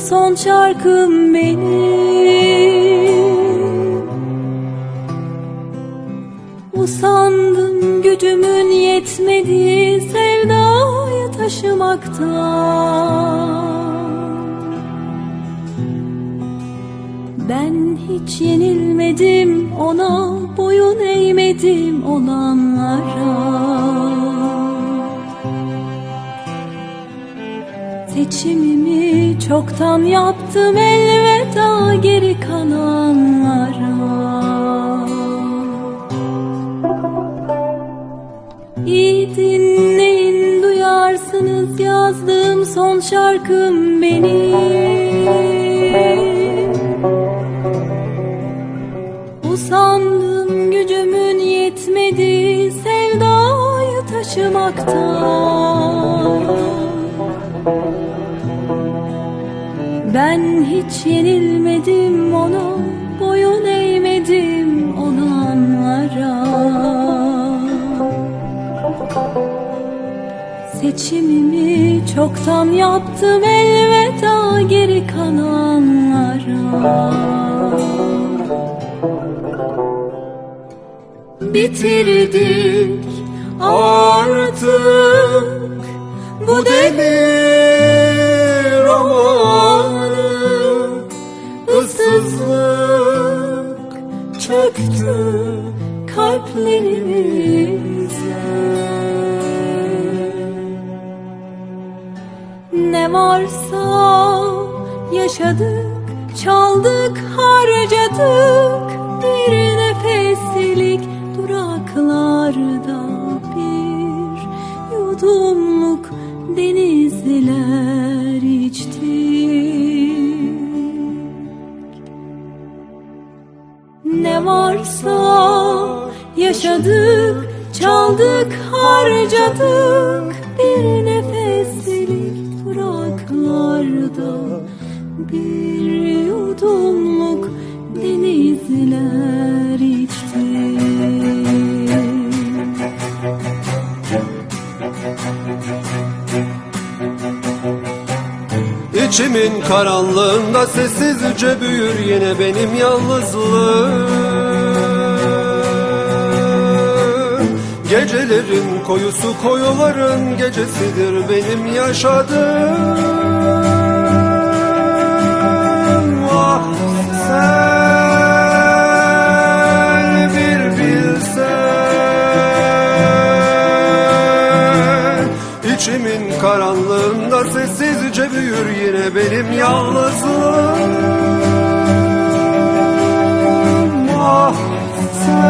Son şarkım benim. Usandım gücümün yetmediği sevdayı taşımaktan. Ben hiç yenilmedim ona boyun eğmedim olanlara Seçimimi çoktan yaptım elveda geri kalanlara. İyi dinleyin duyarsınız yazdığım son şarkım benim. Usandım gücümün yetmedi sevdayı taşımaktan Ben hiç yenilmedim ona boyun eğmedim olanlara Seçimimi çoktan yaptım elveda geri kalanlara. Bitirdik artık bu deli Issızlık çöktü kalplerimize. Ne varsa yaşadık, çaldık, harcadık. Bir nefeslik duraklarda bir yudumluk denizler Ne varsa yaşadık, çaldık, harcadık. Bir İçimin karanlığında sessizce büyür yine benim yalnızlığım. Gecelerin koyusu koyuların gecesidir benim yaşadığım. Ah sen bir bilsen. İçimin karanlığında sessizce büyür yine benim yalnızlığım. Ah sen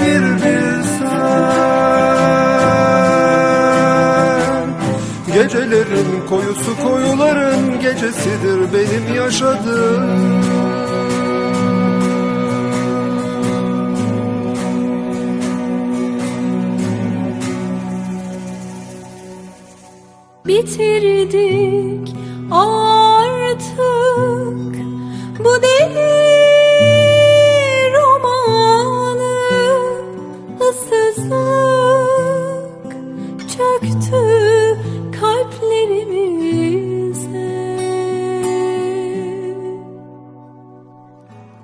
bir bilsen. Gecelerin koyusu koyuların gecesidir benim yaşadığım bitirdik artık. Bu deli romanı ıssızlık çöktü kalplerimize.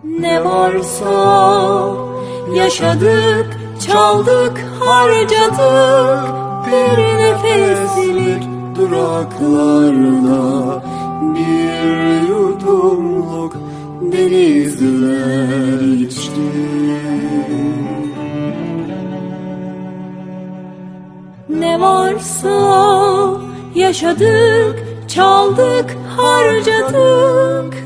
Ne varsa yaşadık çaldık harcadık bir nefeslik duraklarda bir yudumluk denizler içti. Ne varsa yaşadık, çaldık, harcadık